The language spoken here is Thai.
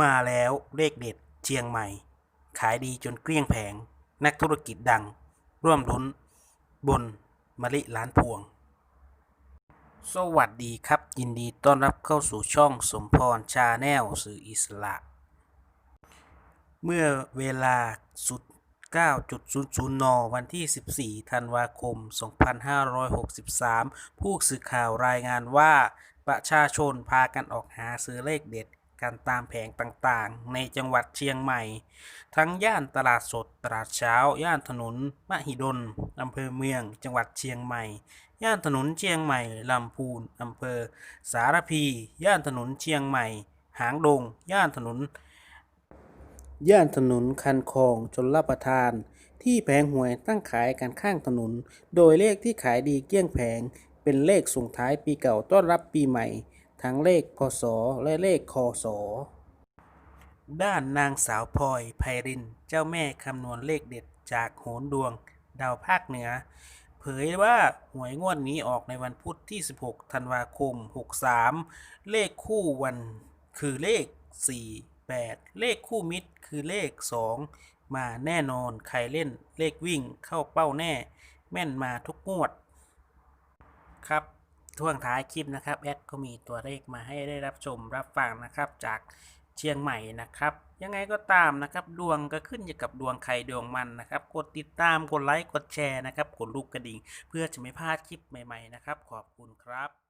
มาแล้วเลขเด็ดเชียงใหม่ ขายดีจนเกลี้ยงแผง นักธุรกิจดัง ร่วมลุ้น บนมะลิล้านพวง สวัสดีครับ ยินดีต้อนรับเข้าสู่ช่องสมพรชาแนลสื่ออิสระ เมื่อเวลาสุด 9.00 น วันที่ 14 ธันวาคม 2563 ผู้สื่อข่าวรายงานว่าประชาชนพากันออกหาซื้อเลขเด็ด กันตามแผงต่างๆ ในจังหวัดเชียงใหม่ ทั้งย่านตลาดสดตลาดเช้า ย่านถนนมหิดลอำเภอเมือง จังหวัดเชียงใหม่ ย่านถนนเชียงใหม่ลำพูนอำเภอ สารพี ย่านถนนเชียงใหม่ หางดง ย่านถนน ย่านถนนคันคลองชนรับประทาน ที่แผงหวยตั้งขายกันข้างถนน โดยเลขที่ขายดีเกลี้ยงแผงเป็นเลขส่งท้ายปีเก่าต้อนรับปีใหม่ ทั้งเลขพศและเลขคศด้านนางสาวพลอยไพริน เจ้าแม่คำนวณเลขเด็ดจากโหนดวง ดาวภาคเหนือ เผยว่าหวยงวดนี้ออกในวันพุธที่ 16 ธันวาคม 63 เลขคู่วันคือเลข 4 8 เลขคู่มิตรคือเลข 2 มาแน่นอนใครเล่นเลขวิ่งเข้าเป้าแน่ แม่นมาทุกงวดครับ ท่วงท้ายคลิปนะครับแอดก็มีตัวเลขมาให้ได้รับชมรับฟังนะครับจากเชียงใหม่นะครับ ยังไงก็ตามนะครับ ดวงก็ขึ้นอยู่กับดวงใครดวงมันนะครับ กดติดตามกดไลค์กดแชร์นะครับ กดลูกกระดิ่ง เพื่อจะไม่พลาดคลิปใหม่ ๆ นะครับ ขอบคุณครับ